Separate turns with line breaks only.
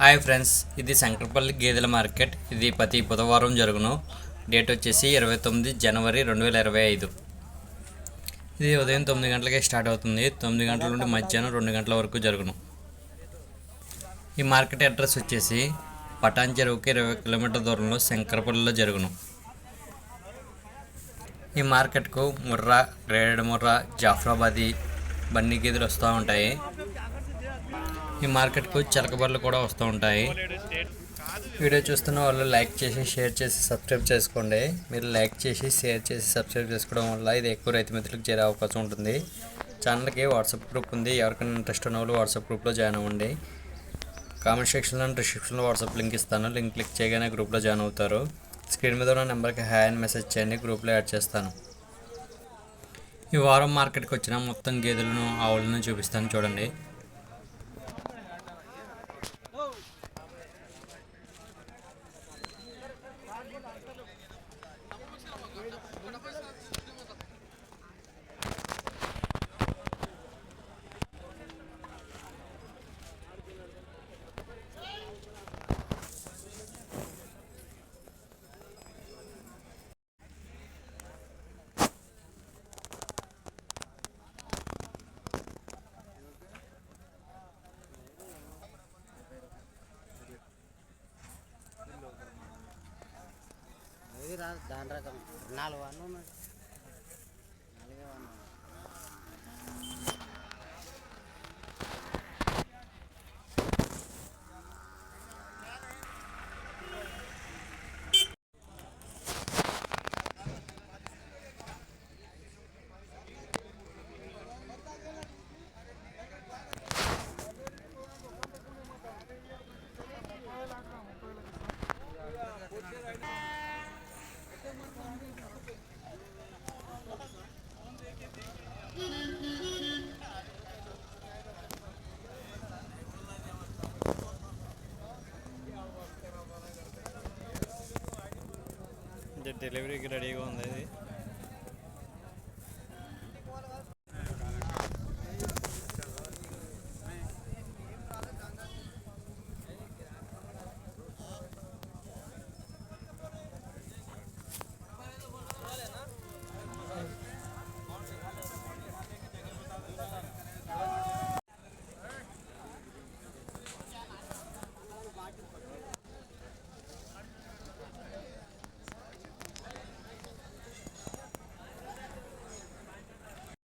Hi friends ఇది శంకరపల్లి గేదెల market. ఇది ప్రతి బుధవారం జరుగును. డేట్ వచ్చేసి ఇరవై తొమ్మిది జనవరి రెండు వేల ఇరవై ఐదు. ఇది ఉదయం తొమ్మిది గంటలకే స్టార్ట్ అవుతుంది. తొమ్మిది గంటల నుండి మధ్యాహ్నం రెండు గంటల వరకు జరుగును. ఈ మార్కెట్ అడ్రస్ వచ్చేసి పటాన్ చెరువుకి ఇరవై కిలోమీటర్ దూరంలో శంకరపల్లిలో జరుగును. ఈ మార్కెట్కు ముర్రా గ్రేడెడ్ ముర్రా జాఫ్రాబాదీ బన్నీ గేదెలు వస్తూ ఉంటాయి. ఈ మార్కెట్కు చిలకబర్లు కూడా వస్తూ ఉంటాయి. వీడియో చూస్తున్న వాళ్ళు లైక్ చేసి షేర్ చేసి సబ్స్క్రైబ్ చేసుకోండి. మీరు లైక్ చేసి షేర్ చేసి సబ్స్క్రైబ్ చేసుకోవడం వల్ల ఇది ఎక్కువ రైతు మిత్రులకు చేరే అవకాశం ఉంటుంది. ఛానల్కి వాట్సాప్ గ్రూప్ ఉంది. ఎవరికైనా ఇంట్రెస్ట్ ఉన్న వాళ్ళు వాట్సాప్ గ్రూప్లో జాయిన్ అవ్వండి. కామెంట్ సెక్షన్లో డిస్క్రిప్షన్లో వాట్సాప్ లింక్ ఇస్తాను. లింక్ క్లిక్ చేయగానే గ్రూప్లో జాయిన్ అవుతారు. స్క్రీన్ మీద ఉన్న నెంబర్కి హాయ్ అని మెసేజ్ చేయండి. గ్రూప్లో యాడ్ చేస్తాను. ఈ వారం మార్కెట్కి వచ్చిన మొత్తం గేదెలను ఆవులను చూపిస్తాను. చూడండి.
Gracias. ધાન રકમ ના લેવાનું ને
డెలివరీకి రెడీగా ఉంది ఇది